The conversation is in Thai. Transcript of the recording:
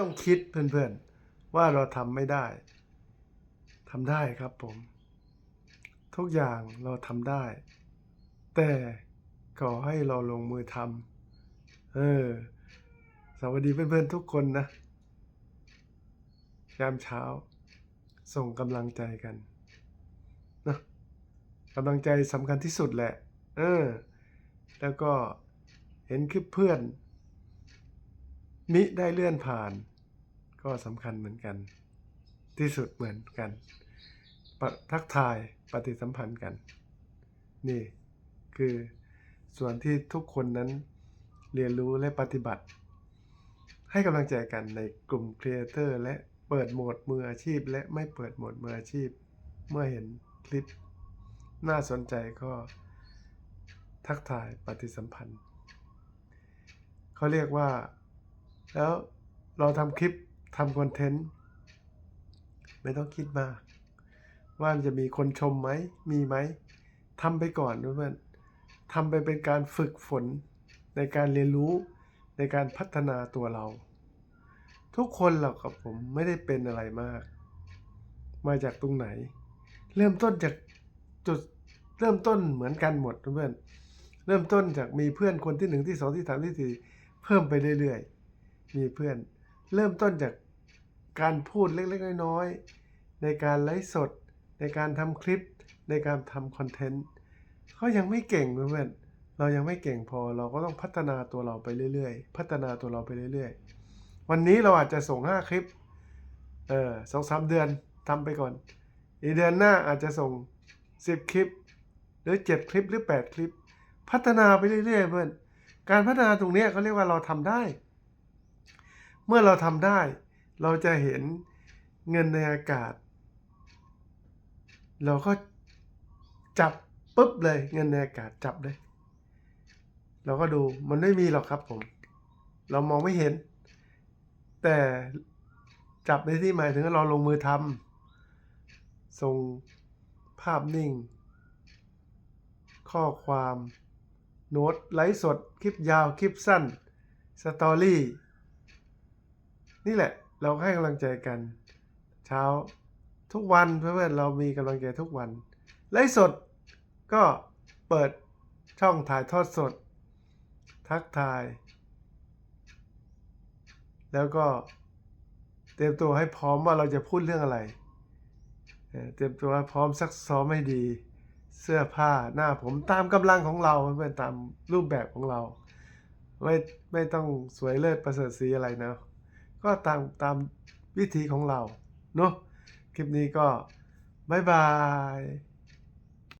ต้องคิดเพื่อนๆ ว่าเราทำไม่ได้ทำได้ครับผม ทุกอย่างเราทำได้ แต่ขอให้เราลงมือทำเออ สวัสดีเพื่อนๆทุกคนนะ ยามเช้า ส่งกำลังใจกันนะกำลังใจสำคัญที่สุดแหละ เออ แล้วก็เห็นคลิปเพื่อน มิได้เลื่อนผ่าน ก็สำคัญเหมือนกัน ที่สุดเหมือนกันทักทายปฏิสัมพันธ์กัน นี่คือส่วนที่ทุกคนนั้นเรียนรู้และปฏิบัติ ให้กำลังใจกันในกลุ่มครีเอเตอร์และเปิดโหมดมืออาชีพ และไม่เปิดโหมดมืออาชีพ เมื่อเห็นคลิป น่าสนใจก็ทักทายปฏิสัมพันธ์ เขาเรียกว่า แล้วเราทำคลิป ทำคอนเทนต์ไม่ต้องคิดมาก ว่าจะมีคนชมไหม มีไหมทำไปก่อนเพื่อนทำไปเป็นการฝึกฝนในการเรียนรู้ในการพัฒนาตัวเรา ทุกคนหรอกกับผมไม่ได้เป็นอะไรมาก มาจากตรงไหน เริ่มต้นจากจุดเริ่มต้นเหมือนกันหมดเพื่อนเริ่มต้นจากมีเพื่อนคนที่หนึ่งที่สองที่สามที่สี่เพิ่มไปเรื่อยๆ มีเพื่อน เริ่มต้นจากการพูดเล็กๆ น้อยๆ ในการไลฟ์สด ในการทำคลิป ในการทำคอนเทนต์เขายังไม่เก่งเพื่อนเรายังไม่เก่งพอเราก็ต้องพัฒนาตัวเราไปเรื่อยๆ พัฒนาตัวเราไปเรื่อยๆ วันนี้เราอาจจะส่ง 5 คลิป เออสองสามเดือนทำไปก่อน อีกเดือนหน้าอาจจะส่ง 10 คลิป หรือ 7 คลิปหรือ 8 คลิป พัฒนาไปเรื่อยๆ เพื่อน การพัฒนาตรงนี้เขาเรียกว่าเราทำได้ เมื่อเราทำได้ เราจะเห็นเงินในอากาศ เราก็จับปุ๊บเลยเงินในอากาศจับเลยเราก็ดูมันไม่มีหรอกครับผม เรามองไม่เห็น แต่จับในที่หมายถึงเราลงมือทำส่งภาพนิ่ง ข้อความ โน้ตไลฟ์สด คลิปยาว คลิปสั้น สตอรี่ นี่แหละ เราให้กำลังใจกัน เช้าทุกวันเพื่อนๆเรามีกำลังใจทุกวันไลฟ์สดก็เปิดช่องถ่ายทอดสด ทักทาย แล้วก็เตรียมตัวให้พร้อมว่าเราจะพูดเรื่องอะไร เตรียมตัวพร้อมซักซ้อมให้ดี เสื้อผ้าหน้าผมตามกำลังของเราเพื่อนๆตามรูปแบบของเรา ไม่ไม่ต้องสวยเลิศประเสริฐสีอะไรนะ ก็ตามตามวิธีของเราเนาะคลิปนี้ก็ บ๊ายบาย